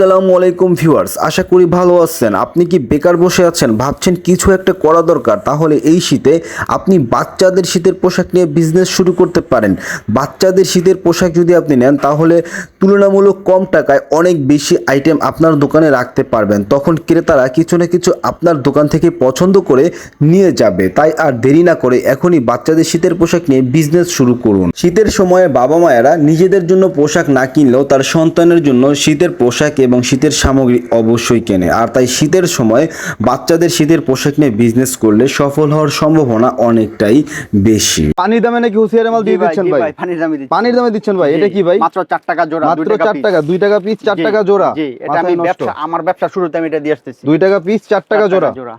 আসসালামু আলাইকুম ভিউয়ার্স, আশা করি ভালো আছেন। আপনি কি বেকার বসে আছেন? ভাবছেন কিছু একটা করা দরকার, তাহলে এই শীতে আপনি বাচ্চাদের শীতের পোশাক নিয়ে বিজনেস শুরু করতে পারেন। বাচ্চাদের শীতের পোশাক যদি আপনি নেন, তাহলে তুলনামূলক কম টাকায় অনেক বেশি আইটেম আপনার দোকানে রাখতে পারবেন। তখন ক্রেতারা কিছু না কিছু আপনার দোকান থেকে পছন্দ করে নিয়ে যাবে। তাই আর দেরি না করে এখনই বাচ্চাদের শীতের পোশাক নিয়ে বিজনেস শুরু করুন। শীতের সময়ে বাবা মায়েরা নিজেদের জন্য পোশাক না কিনলেও তার সন্তানের জন্য শীতের পোশাক এবং শীতের সামগ্রী অবশ্যই কেনে। আর তাই শীতের সময় বাচ্চাদের শীতের পোশাক নিয়ে বিজনেস করলে সফল হওয়ার সম্ভাবনা অনেকটাই বেশি। পানির দামে নাকি হুঁশিয়ারি মাল দিয়ে দিচ্ছেন ভাই? পানির দামে। পানির দামে দিচ্ছেন ভাই এটা কি ভাই? মাত্র চার টাকা জোড়া মাত্র চার টাকা দুই টাকা পিস চার টাকা জোড়া। জি এটা আমি। ব্যবসা আমার ব্যবসা শুরুতে আমি এটা দিয়ে আসতেছি। দুই টাকা পিস চার টাকা জোড়া। জোড়া।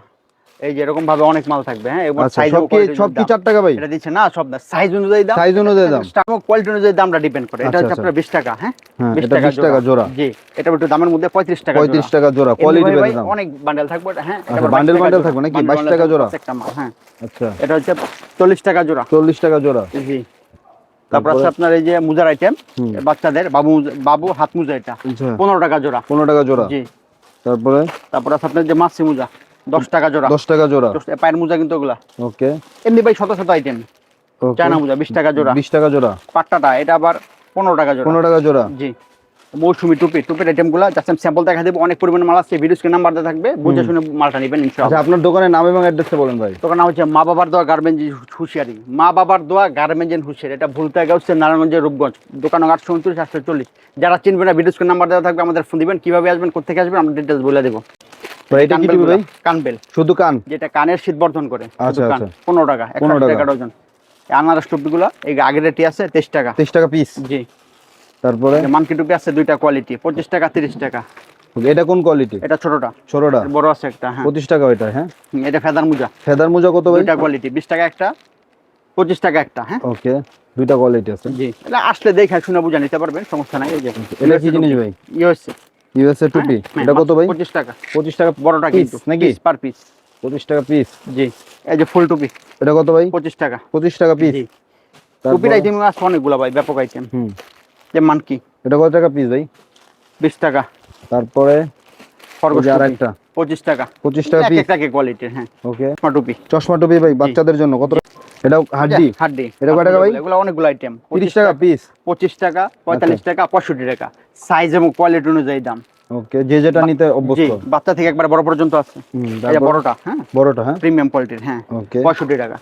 এই যে এরকম ভাবে অনেক মাল থাকবে হ্যাঁ? এবং আচ্ছা সাইজ সব কি সব কি চার টাকা ভাই? এটা দিচ্ছে না সব না সাইজ অনুযায়ী দাম Size অনুযায়ী দাম। কোয়ালিটি অনুযায়ী দামটা ডিপেন্ড করে। এটা আচ্ছা, হচ্ছে আচ্ছা। আপনার 20 টাকা হ্যাঁ? হ্যাঁ, 20 এটা 20 টাকা জোড়া। জি এটা একটু দামের মধ্যে 35 টাকা পঁয়ত্রিশ টাকা জোড়া কোয়ালিটি দাম। অনেক বান্ডেল থাকবে এটা, হ্যাঁ? আচ্ছা, bundle bundle থাকবে নাকি? 22 টাকা জোড়া? একটা মাল হ্যাঁ। আচ্ছা। এটা হচ্ছে 40 টাকা জোড়া। চল্লিশ টাকা জোড়া। জি। তারপর? আছে আপনার এই যে মুজার আইটেম বাচ্চাদের বাবু বাবু হাত মুজা এটা। আচ্ছা। পনেরো টাকা জোড়া। পনেরো টাকা জোড়া। জি। তারপরে? তারপর আছে আপনার যে মাছি মুজা। দশ টাকা জোড়া। দশ টাকা জোড়া। পায়ের মুজা কিন্তু ওগুলা। ওকে। এমনি ভাই শত শত আইটেম চায়না মুজা বিশ টাকা জোড়া। বিশ টাকা জোড়া। পাট্টাটা এটা আবার পনেরো টাকা জোড়া। পনেরো টাকা জোড়া। জি। মৌসুমি টুপি টুপির জাস্ট আমি স্যাম্পল দেখা দেবো অনেক পরিমাণ মাল আছে ভিডিও স্ক্রিন নাম্বার থাকবে বুঝে শুনে মালটা নেবেন আচ্ছা ইনশাআল্লাহ আপনার দোকানের নাম এবং অ্যাড্রেসটা বলেন ভাই। দোকান নাম হচ্ছে মা বাবার দোয়া গার্মেন্ট হুঁশিয়ারি। মা বাবার দোয়া গার্মেন্ট হুঁশিয়ারি। এটা ভুলতে গেছে হচ্ছে নারায়ণগঞ্জের রূপগঞ্জ। দোকান আটশো উনত্রিশ আটশো চল্লিশ। যারা চিনবেন না ভিডিও স্ক্রিন নাম্বার দেওয়া থাকবে আমাদের ফোন দিবেন কীভাবে আসবেন কোথেকে আসবেন আমরা ডিটেলস বলে দেবো। এটা কি দিবে ভাই? কানবেল। শুধু কান? যেটা কানের শীত বর্ধন করে আচ্ছা, আচ্ছা। টাকা একশো 15 টাকা। টাকা ডজন আনারস টুপিগুলো এই আগের রেটি আছে টাকা। টাকা পিস জি। তারপরে? মানকি টুপি আছে দুইটা কোয়ালিটি পঁচিশ টাকা তিরিশ টাকা। এটা কোন কোয়ালিটি এটা ছোটটা। ছোটটা? বড় আছে একটা হ্যাঁ। পঁচিশ টাকা ওইটা হ্যাঁ? এটা ফেদার মুজা। ফেদার মোজা কত ভাই? দুইটা কোয়ালিটি বিশ টাকা একটা পঁচিশ টাকা একটা হ্যাঁ? ওকে দুইটা কোয়ালিটি আছে। জি। এটা আসলে দেখে শুনে বুঝা নিতে পারবেন সমস্যা নাই এই যে। এটা কি জিনিস ভাই? ইউএসএ ইউএসএ টুপি এটা কত ভাই? পঁচিশ টাকা। পঁচিশ টাকা বড়টা কিন্তু নাকি? পার পিস পঁচিশ টাকা পিস জি এই যে ফুল টুপি এটা কত ভাই? পঁচিশ টাকা। পঁচিশ টাকা পিস টুপির আইটেম আছে অনেকগুলো ভাই ব্যাপক আইটেম হুম। যে মানকি। এটা কত টাকা পিস ভাই? বিশ টাকা। তারপরে? খরগোশ আর একটা পঁচিশ টাকা। পঁচিশ টাকা এক পিস একটা কোয়ালিটির হ্যাঁ। ওকে চশমা টুপি চশমা টুপি ভাই বাচ্চাদের জন্য কত এটা হাড্ডি? হাড্ডি। এটা কয় টাকা ভাই? এগুলো অনেকগুলো আইটেম তিরিশ টাকা পিস পঁচিশ টাকা আচ্ছা। পঁয়তাল্লিশ টাকা পঁয়ষট্টি টাকা। সাইজ এবং কোয়ালিটি অনুযায়ী দাম। ওকে যে যেটা নিতে অভ্যস্ত। বাচ্চা থেকে একবার বড় পর্যন্ত আছে। এই বড়টা হ্যাঁ? বড়টা হ্যাঁ? প্রিমিয়াম কোয়ালিটির হ্যাঁ। ওকে পঁয়ষট্টি টাকা।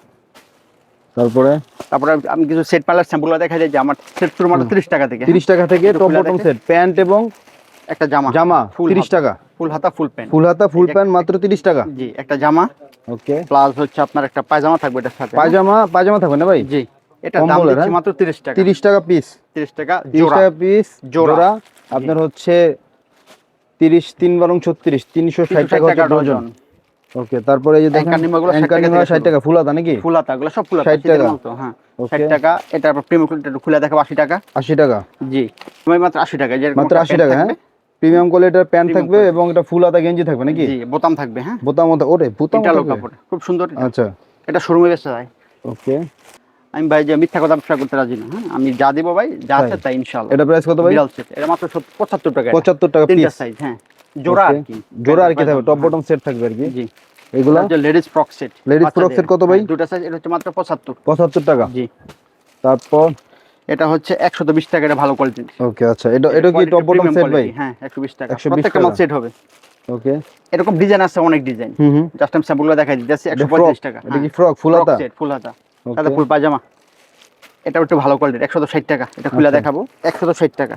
তারপরে? তারপরে আমি কিছু সেট পার্লার স্যাম্পল দেখা যায় যে আমার সেট শুরু মাত্র তিরিশ টাকা থেকে তিরিশ টাকা থেকে টপ বটম সেট প্যান্ট এবং একটা জামা। জামা তিরিশ। টাকা। ফুল হাতা ফুল প্যান্ট। ফুল হাতা ফুল প্যান্ট মাত্র তিরিশ টাকা। জি একটা জামা। ওকে। প্লাস হচ্ছে আপনার একটা পায়জামা থাকবে এটার সাথে? পায়জামা পায়জামা থাকবে না ভাই? জি এটা দাম হ্যাঁ? মাত্র তিরিশ টাকা। তিরিশ টাকা পিস তিরিশ টাকা তিরিশ জোড়া। টাকা পিস জোড়া। আপনার হচ্ছে তিরিশ তিন বারং ছত্রিশ তিনশো ষাট 360 টাকা হচ্ছে ডজন ওকে তারপরে এই যে দেখেন অ্যাঙ্কার 60 টাকা অ্যাঙ্কার নিমা থেকে ষাট শুরু। টাকা ফুল হাতা নাকি? ফুল হাতা গুলো সব ফুল হাতা 60 টাকা। মতো, হ্যাঁ। ওকে। ষাট টাকা এটা প্রিমিয়াম খুলে দেখাবো আশি টাকা। আশি টাকা। জি মাত্র আশি টাকা মাত্র একটা আশি প্যান্ট টাকা হ্যাঁ? প্রিমিয়াম কোয়ালিটির প্যান্ট থাকবে এবং এটা ফুল হাতা গেঞ্জি থাকবে নাকি? জি বোতাম থাকবে হ্যাঁ। বোতাম ওরে বোতাম? কাপড় খুব সুন্দর আচ্ছা। এটা শোরুমে বেচা যায়। ওকে আমি ভাই যে মিথ্যা কথা ব্যবসা করতে রাজি না হ্যাঁ? আমি যা দিব ভাই যা আছে তাই? ইনশাআল্লাহ। এটা প্রাইস কত ভাই? বিড়াল set, এটা মাত্র সত- পঁচাত্তর টাকা এটা। পঁচাত্তর টাকা তিনটা পিস সাইজ হ্যাঁ। জোড়া আর কি। জোড়া আর কি থাকবে টপ হ্যাঁ, বটম সেট থাকবে আর কি। জি। এগুলো? এগুলো ladies frock set Ladies frock set কত ভাই? দুটো সাইজ এটা হচ্ছে মাত্র পঁচাত্তর। পঁচাত্তর টাকা। জি। তারপর? এটা হচ্ছে একশো বিশ টাকা এটা ভালো কোয়ালিটির ওকে আচ্ছা এটা এটা কি টপ বটম সেট ভাই? হ্যাঁ একশো বিশ টাকা। 120 প্রত্যেকটা মাল টাকা। সেট হবে। ওকে এরকম ডিজাইন আছে অনেক ডিজাইন হুম হুম। জাস্ট আমি স্যাম্পলগুলো দেখাই দিতেছি এটা একশো ফ্রক পঁয়ত্রিশ টাকা। এটা কি ফ্রক ফুল হাতা? সেট ফুল হাতা. সাথে ফুল পায়জামা। এটা একটু ভালো কোয়ালিটির একশো ষাট টাকা। এটা খুলে আচ্ছা। দেখাবো একশো ষাট টাকা।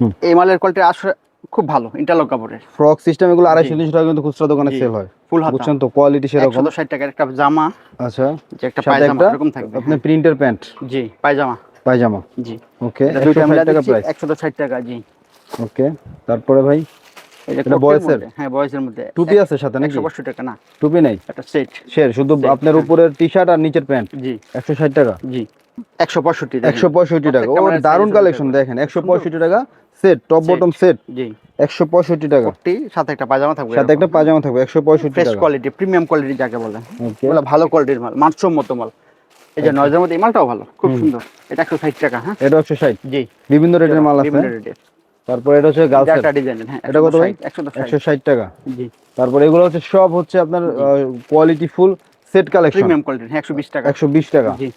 হুম। এই মালের কোয়ালিটি আসলে খুব ভালো ইন্টারলক কাপড়ের। ফ্রক সিস্টেম এগুলো আড়াইশো তিনশো টাকা কিন্তু খুচরা দোকানে সেল হয়। ফুল হাতা। বুঝছেন তো কোয়ালিটি সেরকম। ষাট টাকার একটা জামা আচ্ছা। যে একটা পায়জামা এরকম থাকবে আপনার প্রিন্টের প্যান্ট হ্যাঁ। জি পায়জামা। পায়জামা? জি। ওকে এটা দুইটা মিলা টাকা প্রাইস একশো ষাট টাকা জি। ওকে তারপরে ভাই? এটা? মধ্যে, হ্যাঁ বয়সের মধ্যে। টুপি আছে সাথে নাকি? একশো বাষট্টি টাকা না। টুপি নেই? একটা সেট শের শুধু আপনার হ্যাঁ। উপরের টি শার্ট আর নিচের প্যান্ট জি। একশো ষাট টাকা? জি। একশো পঁয়ষট্টি একশো পঁয়ষট্টি টাকা। ও দারুণ size কালেকশন দেখেন একশো পঁয়ষট্টি টাকা সেট টপ। বটম সেট জি। একশো পঁয়ষট্টি টাকা। কোটটি সাথে একটা পায়জামা থাকবে সাথে একটা পাজামা থাকবে একশো পঁয়ষট্টি ফ্রেশ কোয়ালিটি প্রিমিয়াম কোয়ালিটি যাকে বলে। ভালো কোয়ালিটির মাল মানসম্মত মাল। এই যে নয়জের মধ্যে এই মালটাও ভালো খুব সুন্দর। এটা একশো ষাট টাকা হ্যাঁ? এটা একশো ষাট। জি। বিভিন্ন রেটের মাল আছে। তারপর এটা হচ্ছে এটা একটা ডিজাইন হ্যাঁ এটা কত ভাই? টাকা। জি। তারপর এগুলো হচ্ছে সব হচ্ছে আপনার quality full set collection premium quality হ্যাঁ একশো বিশ টাকা। একশো বিশ টাকা। জি।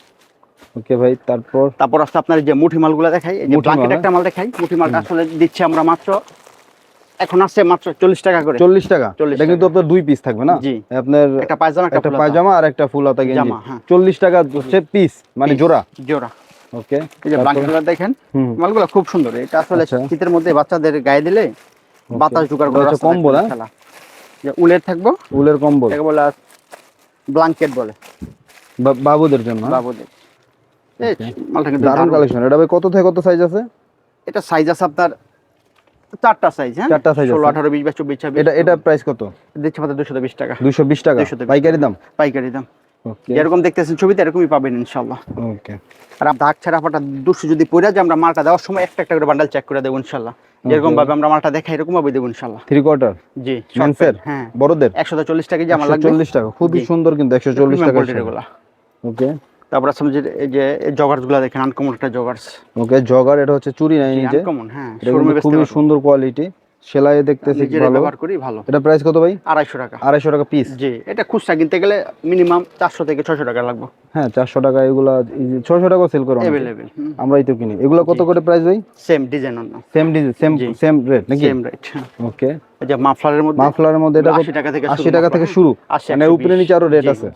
ওকে ভাই তারপর? তারপর আসছে আপনার যে মুঠি মালগুলো দেখাই এই যে ব্ল্যাঙ্কেট হ্যাঁ? একটা মাল দেখাই মুঠি মালটা আসলে দিচ্ছি আমরা মাত্র এখন আসছে মাত্র চল্লিশ টাকা করে। চল্লিশ টাকা? 40 এটা কিন্তু আপনার দুই পিস থাকবে না? আপনার একটা পায়জামা একটা। পায়জামা আর একটা ফুল হাতা গেঞ্জি। জামা, হ্যাঁ। চল্লিশ টাকা হচ্ছে পিস মানে জোড়া। জোড়া। ওকে এই যে ব্ল্যাঙ্কেটগুলো দেখেন মালগুলো খুব সুন্দর। এটা আসলে আচ্ছা। শীতের মধ্যে বাচ্চাদের গায়ে দিলে বাতাস ঢুকার এটা কোনো রাস্তা থাকবে কম্বল, হ্যাঁ? যে উলের থাকব উলের কম্বল। এটাকে বলে ব্ল্যাঙ্কেট বলে। বাবুদের জন্য হ্যাঁ? বাবুদের। এই মালটা কিন্তু দারুণ। কালেকশন এটা ভাই কত থেকে কত সাইজ আছে? এটা সাইজ আছে আপনার চারটা সাইজ হ্যাঁ? চারটা এটা এটা প্রাইস কত? দিচ্ছে মাত্র টাকা। টাকা? 220 পাইকারি দাম? পাইকারি দাম। ওকে। যেরকম দেখতেছেন ছবিতে এরকমই পাবেন ইনশাল্লাহ। ওকে। আর দাগ ছাড়া ফাটা দুশো যদি পড়ে যায় আমরা মালটা দেওয়ার সময় একটা একটা করে বান্ডাল চেক করে দেবো যেরকম ভাবে আমরা মালটা দেখাই এরকম ভাবে দেবো ইনশাল্লাহ। থ্রি কোয়ার্টার জি মেন্সের হ্যাঁ। বড়দের? একশো চল্লিশ টাকা যে আমার লাগবে। চল্লিশ টাকা। খুবই সুন্দর কিন্তু একশো চল্লিশ Premium টাকা ওকে। তারপর আছে যে এই যে দেখেন আনকমন একটা জগার্স ওকে জগার এটা হচ্ছে চুরি নাই নিচে আনকমন হ্যাঁ খুবই সুন্দর কোয়ালিটি সেলাই দেখতেছি ভালো। ব্যবহার করি ভালো। এটা প্রাইস কত ভাই? আড়াইশো টাকা। আড়াইশো টাকা পিস জি এটা খুচরা কিনতে গেলে মিনিমাম চারশো থেকে ছশো টাকা লাগবে। হ্যাঁ চারশো টাকা এগুলা ছশো টাকা সেল করো অ্যাভেলেবেল আমরাই তো কিনি। এগুলো কত করে প্রাইস ভাই? সেম ডিজাইন অন্য। Same design same same rate নাকি? সেম রেট ওকে এই যে মাফলারের মধ্যে মাফলারের মধ্যে এটা আশি টাকা থেকে আশি শুরু টাকা থেকে। শুরু। মানে উপরে নিচে আরও রেট আছে।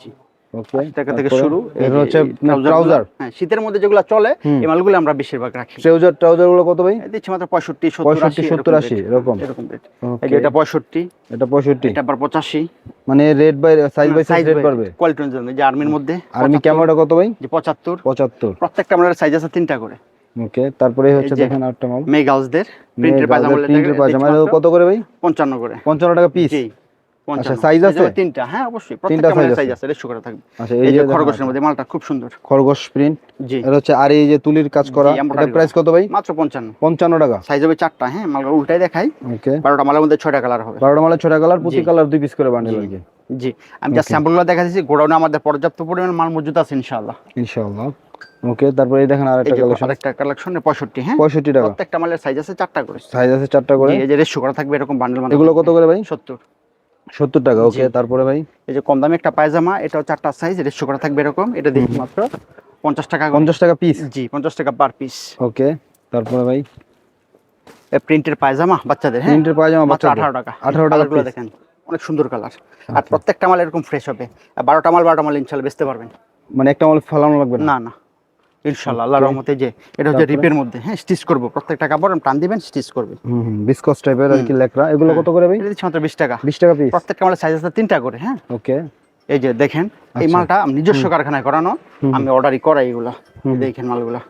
টাকা থেকে শুরু হচ্ছে ট্রাউজার হ্যাঁ শীতের মধ্যে যেগুলো চলে এই মালগুলো আমরা বেশিরভাগ রাখি। ট্রাউজার ট্রাউজারগুলো কত ভাই? দিচ্ছি মাত্র পঁয়ষট্টি পঁয়ষট্টি, সত্তর, আশি, এরকম? এরকম রেট Okay. এই যে এটা পঁয়ষট্টি এটা পঁয়ষট্টি। এটা আবার পঁচাশি। মানে rate by size by size rate বাড়বে কোয়ালিটি অনুযায়ী যে আর্মির মধ্যে আর্মি 75, ক্যামেরাটা কত ভাই? যে পঁচাত্তর। পঁচাত্তর। প্রত্যেকটা আমাদের সাইজ আছে তিনটা করে। ওকে তারপরে হচ্ছে দেখেন মাল প্রিন্টের প্রিন্টের কত করে ভাই? পঞ্চান্ন করে। পঞ্চান্ন টাকা পিস জি পঞ্চান্ন size size আছে? তিনটা হ্যাঁ অবশ্যই প্রত্যেকটা size সাইজ আছে? আছে রেশো করে থাকবে। আচ্ছা এই যে খরগোশের মধ্যে মালটা খুব সুন্দর। খরগোশ প্রিন্ট জি। এটা হচ্ছে আর এই যে তুলির কাজ করা এটা প্রাইস কত ভাই? মাত্র পঞ্চান্ন। পঞ্চান্ন টাকা। সাইজ হবে চারটা হ্যাঁ মালটা উল্টাই দেখাই। ওকে বারোটা মালের মধ্যে ছয়টা কালার হবে। বারোটা মালের ছটা কালার প্রতি কালার দুই পিস করে বান্ডেল আর কি জি। আমি জাস্ট স্যাম্পলগুলো দেখা দিচ্ছি গোডাউনে আমাদের পর্যাপ্ত পরিমাণ মাল মজুদ আছে ইনশাআল্লাহ। ইনশাআল্লাহ। ওকে তারপরে এই দেখেন আরেকটা কালেকশন আরেকটা কালেকশন পঁয়ষট্টি হ্যাঁ? পঁয়ষট্টি টাকা। প্রত্যেকটা মালের সাইজ আছে চারটা করে। সাইজ আছে চারটা করে। এই যে রেশো করা থাকবে এরকম বান্ডেল এগুলো কত করে ভাই? সত্তর। সত্তর টাকা ওকে তারপরে ভাই? এই যে কম দামে একটা পায়জামা এটাও চারটা সাইজ রেশো করা থাকবে এরকম এটা দিচ্ছি মাত্র পঞ্চাশ টাকা। পঞ্চাশ টাকা পিস জি পঞ্চাশ টাকা পার পিস ওকে তারপরে ভাই? প্রিন্টের পায়জামা বাচ্চাদের হ্যাঁ? প্রিন্টের পায়জামা মাত্র বাচ্চাদের। আঠারো টাকা। 18 টাকা piece। দেখেন অনেক সুন্দর কালার আর প্রত্যেকটা মাল এরকম ফ্রেশ হবে। আর বারোটা মাল বারোটা মাল ইনশাল্লাহ বেচতে পারবেন। মানে একটা মাল ফেলানো লাগবে না না। ইনশাল্লাহ আল্লাহর রহমতে যে এটা হচ্ছে রিপের মধ্যে হ্যাঁ স্টিচ করব। প্রত্যেকটা কাপড় টান দিবেন স্টিচ করবে। হুম বিসকস টাইপের আর কি লেকড়া এগুলো কত করে ভাই? এটা মাত্র টাকা। বিশ টাকা পিস প্রত্যেকটা মালের সাইজ আছে তিনটা করে হ্যাঁ। ওকে এই যে দেখেন এই আচ্ছা। মালটা আমি নিজস্ব কারখানায় করানো আমি অর্ডারই করাই এগুলা। দেখেন মালগুলা।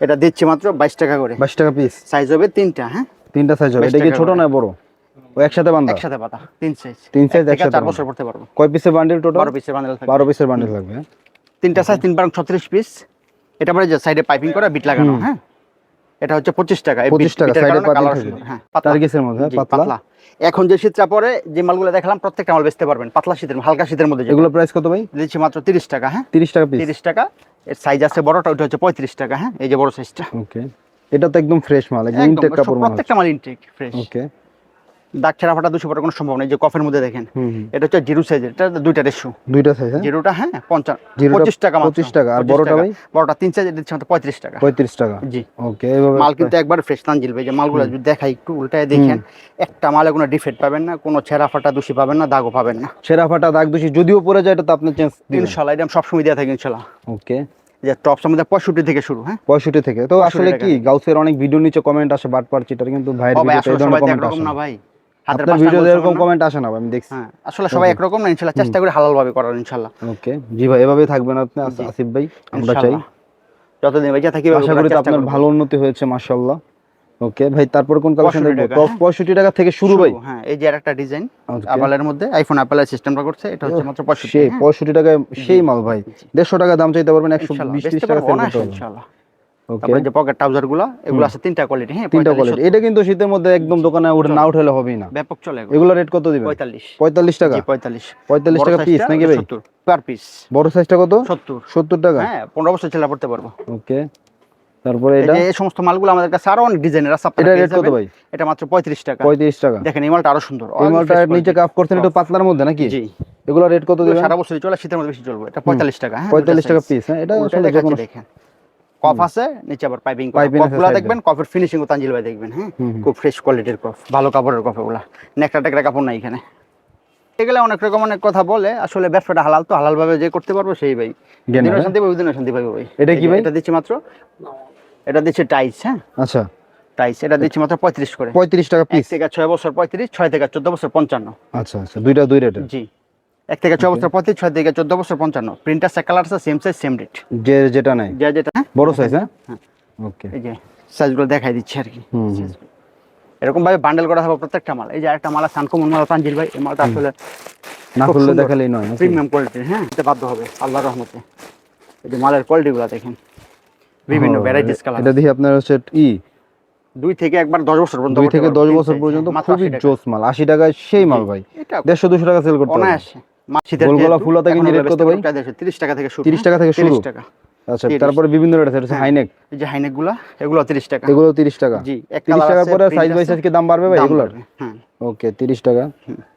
এটা দিচ্ছি মাত্র বাইশ টাকা করে। বাইশ টাকা পিস সাইজ হবে তিনটা হ্যাঁ। তিনটা সাইজ হবে। এটা কি ছোট। না বড়? ও একসাথে বান্ধা একসাথে পাতা তিন সাইজ তিন থেকে একসাথে চার বছর পড়তে পারব। কয় পিসের বান্ডেল টোটাল বারো পিসের বান্ডেল থাকবে। বারো পিসের বান্ডেল লাগবে? তিনটা সাইজ তিন বারং ছত্রিশ পিস এটা পরে যে সাইডে পাইপিং করা বিট লাগানো হ্যাঁ? এটা হচ্ছে পঁচিশ টাকা। এই 25 বিট- টাকা। সুন্দর, হ্যাঁ পাতলা। মধ্যে পাতলা? পাতলা। এখন যে শীতটা পরে যে মালগুলো দেখালাম প্রত্যেকটা মাল বেচতে পারবেন। পাতলা শীতের হালকা শীতের মধ্যে এগুলো প্রাইস কত ভাই? দিচ্ছি মাত্র তিরিশ টাকা হ্যাঁ? তিরিশ টাকা তিরিশ টাকা। এর সাইজ আছে বড়টা ওটা হচ্ছে পঁয়ত্রিশ টাকা হ্যাঁ? এই যে বড় সাইজটা ওকে এটা তো একদম ফ্রেশ মাল একদম একদম ইনটেক কাপড় প্রত্যেকটা মাল ইনটেক ফ্রেশ ওকে দাগ ছেঁড়া ফাটা দুশো পড়ার কোনো সম্ভাবনা নেই যে কফের মধ্যে দেখেন। এটা হচ্ছে জিরো সাইজের এটা দুইটা রেশো দুইটা সাইজ হ্যাঁ? জিরোটা হ্যাঁ জিরোটা পঁচিশ টাকা। 25 টাকা, আর বড়টা ভাই? বড়টা তিন সাইজ পঁয়ত্রিশ টাকা। পঁয়ত্রিশ টাকা। জি। ওকে মাল কিন্তু একবার ফ্রেশ তানজিল ভাই যে মালগুলো যদি দেখাই একটু উল্টায় দেখেন একটা মালে কোনো ডিফেক্ট পাবেন না কোনো ছেঁড়া ফাটা দোষী পাবেন না দাগও পাবেন না। সেরা ফাটা দাগ দোষী যদিও পড়ে যায় এটা তো আপনি চেঞ্জ ইনশাল্লাহ এটা সবসময় দেওয়া থাকি ইনশাল্লাহ। ওকে যে টপস আমাদের পঁয়ষট্টি থেকে শুরু হ্যাঁ? পঁয়ষট্টি থেকে। তো আসলে কি। গাউসের অনেক ভিডিও নিচে কমেন্ট আসে বাট পার চিটার কিন্তু ভাই আসলে সবাই কমেন্ট একরকম আসে না। ভাই। আপনার আঙুল এরকম কমেন্ট আসে না আমি দেখছি। হ্যাঁ আসলে সবাই একরকম না ইনশাল্লাহ চেষ্টা করে হালাল ভাবে করার ইনশাল্লাহ। ওকে জি ভাই এভাবে থাকবেন আপনি আসিফ ভাই আমরা চাই। যতদিন বেঁচে থাকি আশা করি আপনার ভালো উন্নতি হয়েছে মাশাআল্লাহ। ওকে ভাই তারপর কোন কালেকশন 65 দেখব? টপ হ্যাঁ। পঁয়ষট্টি টাকা থেকে শুরু ভাই। হ্যাঁ এই যে আরেকটা ডিজাইন. অ্যাপলের মধ্যে আইফোন অ্যাপেলের সিস্টেমটা করছে এটা হচ্ছে মাত্র পঁয়ষট্টি সেই হ্যাঁ। টাকায় সেই মাল ভাই। জি। দেড়শো টাকা দাম চাইতে পারবেন একশো ইনশাল্লাহ, বিশ বেচতে ত্রিশ টাকা পারব তারপরে যে পকেট ট্রাউজারগুলো এগুলো আছে তিনটা কোয়ালিটি হ্যাঁ? তিনটা কোয়ালিটি এটা কিন্তু শীতের মধ্যে একদম দোকানে উঠে না উঠলে হবেই না। ব্যাপক চলে এগুলো। রেট কত দিবেন? টাকা? জি টাকা পিস নাকি ভাই? 70 পার পিস বড় সাইজটা কত? সত্তর। সত্তর টাকা? হ্যাঁ পনেরো বছর ছেলে পড়তে পারব। ওকে তারপরে এটা? এই সমস্ত মালগুলো আমাদের কাছে আরও অনেক ডিজাইনের আছে এটা রেট কত ভাই? এটা মাত্র পঁয়ত্রিশ টাকা। পঁয়ত্রিশ টাকা। দেখেন এই মালটা আরও সুন্দর। এই মালটা নিচে। কাপ করছেন একটু পাতলার মধ্যে নাকি? জি। এগুলো রেট কত দেবেন? সারা বছরই চলে শীতের মধ্যে বেশি চলবে। এটা পঁয়তাল্লিশ টাকা হ্যাঁ পঁয়তাল্লিশ দুইটা টাকা পিস হ্যাঁ এটা আসলে দেখেন। কফ আছে নিচে আবার পাইপিং কফগুলো দেখবেন কফের ফিনিশিং তানজিল ভাই দেখবেন হ্যাঁ। খুব ফ্রেশ কোয়ালিটির কফ ভালো কাপড়ের কফ ওগুলা নেকড়া টেকড়া কাপড় নাই এখানে। এগুলো অনেক রকম অনেক কথা বলে আসলে ব্যবসাটা হালাল তো হালাল ভাবে যে করতে পারব সেই ভাই। দিনও ভাই। শান্তি পাবে দিনও শান্তি পাবে ভাই। এটা কি ভাই? এটা দিচ্ছি মাত্র এটা দিচ্ছে টাইস হ্যাঁ? আচ্ছা। টাইস এটা দিচ্ছি মাত্র পঁয়ত্রিশ করে। পঁয়ত্রিশ টাকা পিস থেকে ছয় বছর পঁয়ত্রিশ ছয় থেকে চোদ্দ বছর পঞ্চান্ন। আচ্ছা আচ্ছা দুইটা দুই রেটের জি। এক থেকে ছয় বছর পঁয়ত্রিশ ছয় থেকে চোদ্দ বছর পঞ্চান্ন। প্রিন্টার সে কালার আছে সেম সাইজ সেম রেট যে যেটা নাই যা যেটা হ্যাঁ? বড় সাইজ হ্যাঁ? হ্যাঁ। ওকে এই যে সাইজগুলো দেখাই দিচ্ছি আর কি। এরকম ভাবে বান্ডেল করা হবে প্রত্যেকটা মাল। এই যে একটা মাল সানকমন মাল তানজিল ভাই এই মালটা আসলে না সুন্দর। দেখালেই নয় প্রিমিয়াম কোয়ালিটির হ্যাঁ? এটা বাধ্য হবে আল্লাহর রহমতে। এই যে মালের কোয়ালিটিগুলো দেখেন। বিভিন্ন ভ্যারাইটিস কালার এটা দিয়ে আপনার হচ্ছে ই। দুই থেকে একবার দশ বছর পর্যন্ত দুই থেকে দশ বছর পর্যন্ত হ্যাঁ, খুবই জোস মাল। আশি টাকায় সেই মাল ভাই। দেড়শো দুশো টাকা সেল করতে অনায়াসে। গোলগোলা ফুল হাতা গেঞ্জি হলো কত ভাই? 30 টাকা থেকে শুরু। 30 টাকা থেকে 30 টাকা। আচ্ছা তারপরে বিভিন্ন রেট আছে হ্যাঁ। হাইনেক। এই যে হাইনেকগুলা এগুলো তিরিশ টাকা। এগুলো তিরিশ টাকা। জি এক তিরিশ colour টাকার পরে সাইজ বাই সাইজ কি দাম বাড়বে ভাই এগুলোর? হ্যাঁ। ওকে তিরিশ টাকা।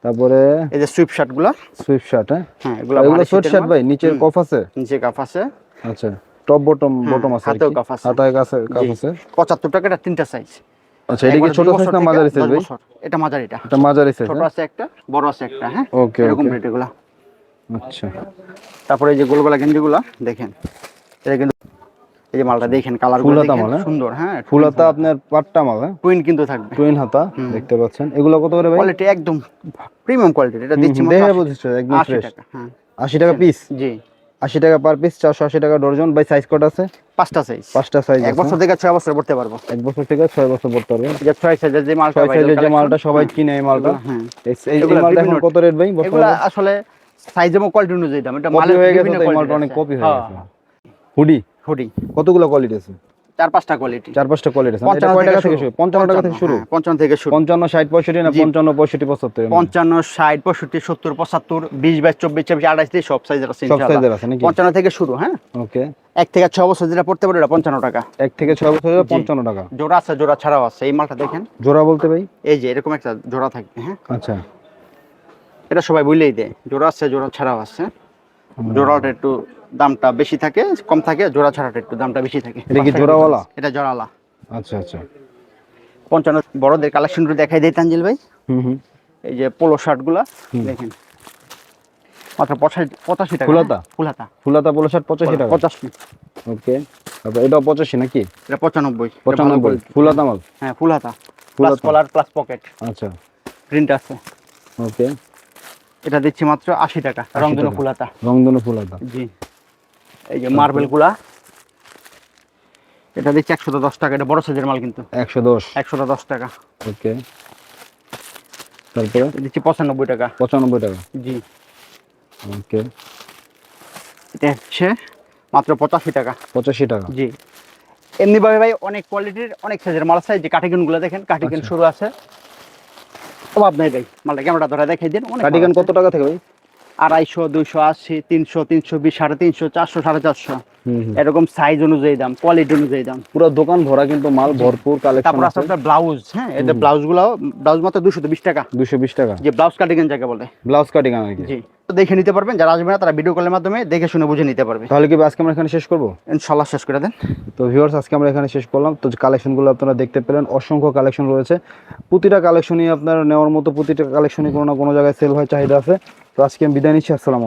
তারপরে এই যে সুইপ শার্টগুলা। সুইফট শার্ট হ্যাঁ? হ্যাঁ এগুলো এগুলো শর্ট শার্ট ভাই নিচে কফ আছে? নিচে কাফ আছে। আচ্ছা টপ বটম বটম আছে হাতেও কি। কাফ আছে। হাতায় কাছে কাফ আছে? পঁচাত্তর টাকা এটা তিনটা সাইজ আচ্ছা এটা কি ছোট সাইজ না মাঝারি সাইজ ভাই? এটা মাঝারিটা এটা। মাঝারি সাইজ ছোট আছে একটা বড় আছে একটা হ্যাঁ? ওকে এরকম ওকে রেট এগুলা। আচ্ছা। তারপরে এই যে গোলগোলা গেঞ্জিগুলা দেখেন। এটা কিন্তু এই যে মালটা দেখেন কালার হাতা মাল, হ্যাঁ? সুন্দর হ্যাঁ ফুল হাতা। আপনার পাট্টা মাল হ্যাঁ? টুইন কিন্তু থাকবে। টুইন হাতা দেখতে পাচ্ছেন। এগুলো কত করে ভাই? কোয়ালিটি একদম প্রিমিয়াম কোয়ালিটি এটা দিচ্ছি দেখে 80 বুঝেছ একদম 80 ফ্রেশ হ্যাঁ। আশি টাকা পিস জি। আশি টাকা পার পিস চারশো আশি টাকা ডর্জন বাই সাইজ কত আছে? পাঁচটা সাইজ পাঁচটা সাইজ এক বছর থেকে ছয় বছর পড়তে পারব। এক বছর থেকে ছয় বছর পড়তে পারবে। যে ছয় সাইজের যে মালটা ছয় সাইজের যে মালটা সবাই কিনে এই মালটা। হ্যাঁ। এই- মালটা এখন কত রেট ভাই? এগুলা আসলে সাইজ এবং কোয়ালিটি অনুযায়ী দাম। এটা মালের হয়ে গেছে বিভিন্ন তো এই quality মালটা অনেক কপি হয়ে হ্যাঁ, গেছে। হুডি? হুডি। কতগুলো কোয়ালিটি আছে? চার পাঁচটা কোয়ালিটি চার পাঁচটা কোয়ালিটি আছে। এটা কয় টাকা থেকে শুরু। পঞ্চান্ন টাকা থেকে শুরু? হ্যাঁ, পঞ্চান্ন থেকে শুরু। পঞ্চান্ন ষাট পঁয়ষট্টি না জি। পঞ্চান্ন পঁয়ষট্টি পঁচাত্তর এরকম? পঞ্চান্ন ষাট পঁয়ষট্টি সত্তর পঁচাত্তর বিশ বাইশ চব্বিশ চব্বিশ আঠাশ দিয়ে সব সাইজের আছে সব সাইজের আছে নাকি? পঞ্চান্ন থেকে শুরু হ্যাঁ? ওকে। এক থেকে ছ বছর যেটা পড়তে পারে ওটা পঞ্চান্ন টাকা। এক থেকে ছয় বছর পঞ্চান্ন টাকা। জোড়া আছে জোড়া ছাড়াও আছে। এই মালটা দেখেন। জোড়া বলতে ভাই? এই যে এরকম একটা জোড়া থাকবে হ্যাঁ? আচ্ছা। এটা সবাই বুঝলেই দেয়। জোড়া আছে জোড়া ছাড়াও আছে। জোড়াটা একটু দামটা বেশি থাকে কম থাকে জোড়া ছাড়াটা একটু দামটা বেশি থাকে। এটা কি জোড়াওয়ালা? এটা জোড়ালা আচ্ছা আচ্ছা। পঞ্চান্ন বড়দের কালেকশনগুলো দেখাই দেয় তানজিল ভাই। হুম এই যে পোলো শার্টগুলা দেখেন। মাত্র পঁচাশি পঁচাশি টাকা। ফুলাতা? ফুলাতা। ফুলাতা পলো শার্ট পঁচাশি টাকা? পঁচাশি। ওকে। তারপর এটা পঁচাশি নাকি? এটা পঁচানব্বই। পঁচানব্বই। ফুলাতা মাল? হ্যাঁ ফুল হাতা প্লাস কলার প্লাস পকেট আচ্ছা। প্রিন্ট আছে। ওকে। এটা দিচ্ছি মাত্র আশি টাকা 80 রংধনু টাকা। ফুল হাতা রংধনু ফুলাতা জি। এই যে মার্বেলগুলা এটা দিচ্ছি একশো দশ টাকা এটা বড় সাইজের মাল কিন্তু। একশো দশ। একশো দশ টাকা। ওকে। তারপরে? দিচ্ছি পঁচানব্বই টাকা। পঁচানব্বই টাকা। জি। ওকে। এটা হচ্ছে মাত্র পঁচাশি টাকা। পঁচাশি টাকা। জি। এমনিভাবে ভাই অনেক কোয়ালিটির অনেক সাইজের মাল আছে। যে কাটিকেনগুলো দেখেন কাটিকেন আচ্ছা। শুরু আছে। অভাব নাই ভাই। মালটা ক্যামেরা ধরে দেখাই দিন অনেক কত টাকা থেকে ভাই? আড়াইশো দুইশো আশি তিনশো তিনশো বিশ সাড়ে তিনশো চারশো সাড়ে চারশো। এরকম সাইজ অনুযায়ী দাম কোয়ালিটি অনুযায়ী দাম। পুরো দোকান ভরা কিন্তু মাল ভরপুর কালেকশন তারপর আছে আপনার ব্লাউজ হ্যাঁ এদের ব্লাউজগুলো ব্লাউজ মাত্র দুশো বিশ টাকা। দুশো বিশ টাকা। যে ব্লাউজ কাটিং যাকে বলে। ব্লাউজ কাটিং জি। তো দেখে নিতে পারবেন যারা আসবে না তারা ভিডিও কলের মাধ্যমে দেখে শুনে বুঝে নিতে পারবে। তাহলে কি আজকে আমরা এখানে শেষ করব? ইনশাল্লাহ শেষ করে দেন। তো ভিউয়ার্স আজকে আমরা এখানে শেষ করলাম। তো কালেকশনগুলো আপনারা দেখতে পেলেন অসংখ্য কালেকশন রয়েছে। প্রতিটা কালেকশনই আপনার নেওয়ার মতো প্রতিটা কালেকশনই কোনো না কোনো জায়গায় সেল হয় চাহিদা আছে। তো আজকে আমি বিদায় নিচ্ছি আসসালামু